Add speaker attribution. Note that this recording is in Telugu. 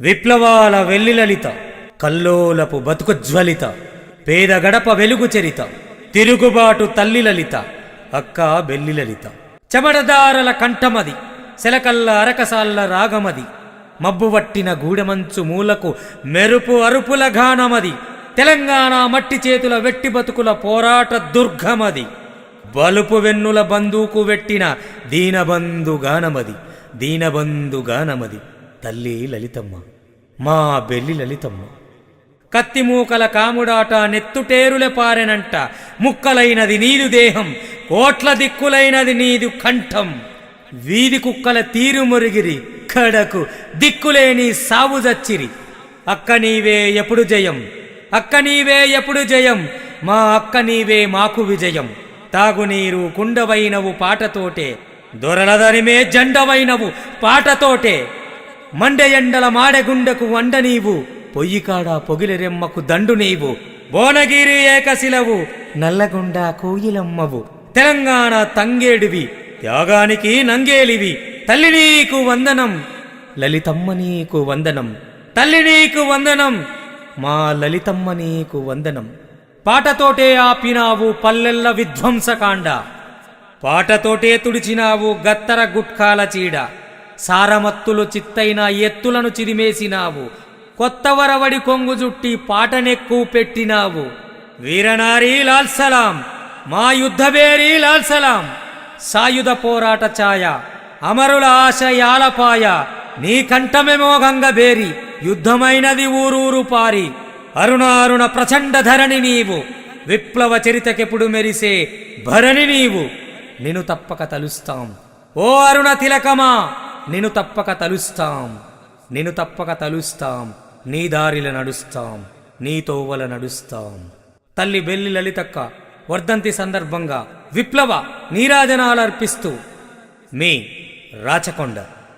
Speaker 1: విప్లవాల వెల్లి లలిత కల్లోలపు బతుకు జ్వలిత పేద గడప వెలుగు చరిత తిరుగుబాటు తల్లి లలిత అక్క బెల్లి లలిత చెమడదారల కంఠమది సెలకల్ల అరకసాల్ల రాగమది మబ్బువట్టిన గూడెమంచు మూలకు మెరుపు అరుపుల గానమది తెలంగాణ మట్టి చేతుల వెట్టి బతుకుల పోరాట దుర్గమది. బలుపు వెన్నుల బందూకు వెట్టిన దీనబంధు గానమది దీనబంధు గానమది. తల్లి లలితమ్మ. మా బెల్లి లలితమ్మ. కత్తిమూకల కాముడాట నెత్తుటేరుల పారెనంట ముక్కలైనది నీదు దేహం కోట్ల దిక్కులైనది నీదు కంఠం. వీధి కుక్కల తీరు మురిగిరి కడకు దిక్కులేని సావు జచ్చిరి. అక్క నీవే ఎప్పుడు జయం? అక్క నీవే ఎప్పుడు జయం? మా అక్క నీవే మాకు విజయం. తాగునీరు కుండవైనవు పాటతోటే దొరలదరిమే జెండవైనవు పాటతోటే. మండె ఎండల మాడెగుండెకు వండ నీవు పొయ్యికాడ పొగిలిరెమ్మకు దండు నీవు. భువనగిరి ఏకశిలవు నల్లగొండ కోయిలమ్మవు. తెలంగాణ తంగేడివి త్యాగానికి నంగేలివి. తల్లి నీకు వందనం లలితమ్మ నీకు వందనం. తల్లి నీకు వందనం మా లలితమ్మ నీకు వందనం. పాటతోటే ఆపినావు పల్లెల్ల విధ్వంసకాండ. పాటతోటే తుడిచినావు గత్తర గుట్కాల చీడ. సారమత్తులు చిత్తైన ఎత్తులను చిదిమేసినావు. కొత్త వరవడి కొంగు జుట్టి పాటనెక్కు పెట్టినావు. వీరనారీ లాల్ సలాం మా యుద్ధబేరీ లాల్ సలాం సాయుధ పోరాట ఛాయ అమరుల ఆశయాలపాయ నీ కంఠమెమో గంగబేరి యుద్ధమైనది ఊరూరు పారి అరుణ అరుణ ప్రచండ ధరణి నీవు విప్లవ చరితకెప్పుడు మెరిసే భరణి నీవు. నిన్ను తప్పక తలుస్తాం. ఓ అరుణ తిలకమా నేను తప్పక తలుస్తాం. నేను తప్పక తలుస్తాం. నీ దారిల నడుస్తాం. నీ తోవల నడుస్తాం. తల్లి బెల్లి లలితక్క వర్ధంతి సందర్భంగా విప్లవ నీరాజనాలర్పిస్తూ మీ రాచకొండ.